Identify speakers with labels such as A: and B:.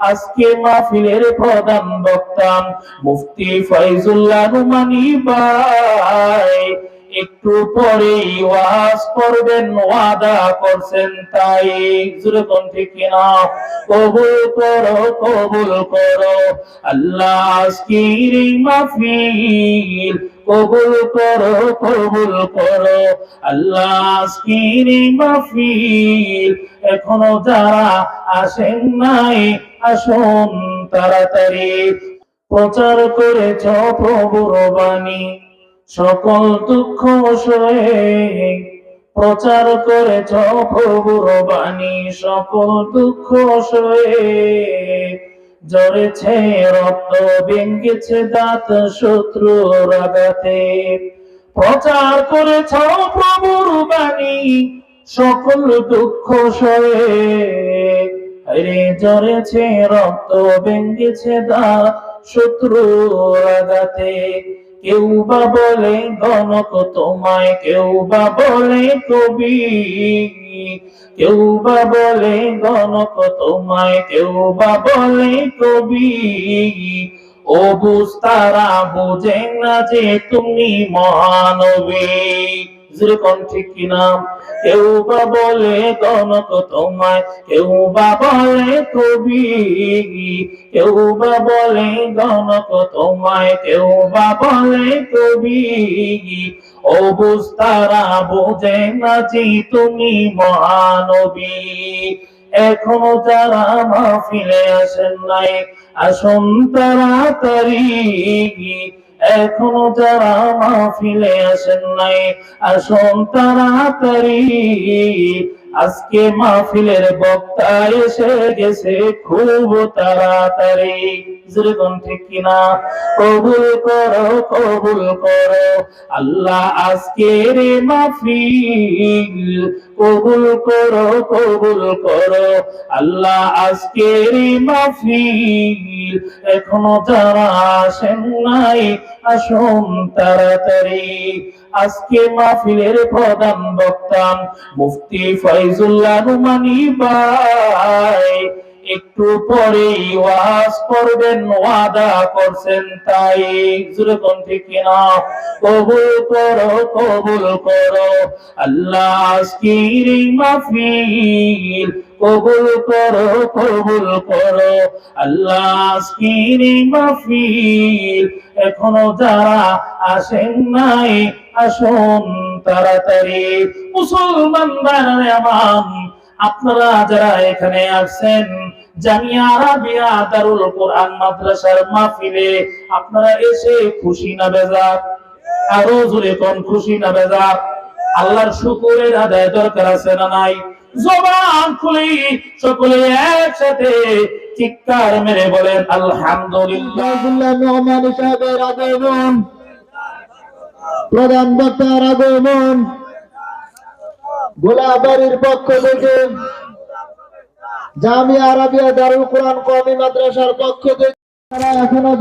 A: আজকে মাহফিলের প্রধান বক্তা মুফতি ফয়জুল্লাহ রুমানি ভাই। একটু পরেই ওয়াজ করবেন, ওয়াদা করছেন তাই। জুরে কোন ঠিক কিনা কবুল করো কবুল করো। আল্লাহ আজকের এই মাহফিল কবুল করো কবুল করো। আল্লাহ আজকের এই মাহফিল এখনও যারা আসেন নাই, আসুন তাড়াতাড়ি। প্রচার করেছ প্রভুর বাণী, সকল দুঃখ সয়ে। প্রচার করেছ প্রভুর বাণী, সকল দুঃখ সয়ে। জড়েছে রক্ত ভেঙ্গেছে, দাঁত শত্রু রাগাতে প্রচার করেছ প্রভুর বাণী সকল দুঃখ সয়ে। রে জড়েছে রক্ত ভেঙ্গেছে দাঁত শত্রু রাগাতে কেউ বা বলে, গণক তোমায়, কেউ বা বলে, কবি। কেউ বা বলে, গণক তোমায়, কেউ বা বলে, কবি। ও বুঝতারা বুঝে না যে তুমি মহানবী। কেউ বা বলে গণক তোমায়, কেউ বা বলে কবি, কেউ বা বলে তোমায়, কেউ বা বলে কবি। বোঝে না যে তুমি মহানবী। এখনও যারা মাহফিলে আসেন নাই, আসুন তাড়াতাড়ি। এখনও যারা মাহফিলে আসেন নাই আসুন তাড়াতাড়ি আজকে মাহফিলের বক্তা এসে গেছে খুব তাড়াতাড়ি। যেরকম ঠিক কিনা? কবুল করো কবুল করো। আল্লাহ আজকের এই মাহফিল কবুল করো কবুল করো। আল্লাহ আজকের এই মাহফিল এখনও যারা আসেন নাই, আসুন তাড়াতাড়ি। আজকে মাহফিলের প্রধান বক্তা মুফতি ফয়জুল্লাহ রুমানি ভাই। একটু পরেই ওয়াজ করবেন, ওয়াদা করছেন তাই। জুরে কোন ঠিক কিনা? কবুল করো কবুল করো। আল্লাহ আজকের এই মাহফিল কবুল করো কবুল করো। আল্লাহ এখনও যারা আসেন নাই, আসুন তাড়াতাড়ি। মুসলমান বানানে আপনারা যারা এখানে আসছেন আপনারা এসে খুশি না আরও খুশি না বেজার? আল্লাহর শুকুরের আদায় দরকার আছে না নাই? জবান খুলি, সকলে একসাথে চিৎকার মেরে বলেন, আলহামদুলিল্লাহ।
B: প্রধান বক্তার আগমন গোলাবাড়ির পক্ষ থেকে জামিয়া আরাবিয়া দারুল কোরআন কওমি মাদ্রাসার পক্ষ থেকে তারা এখনও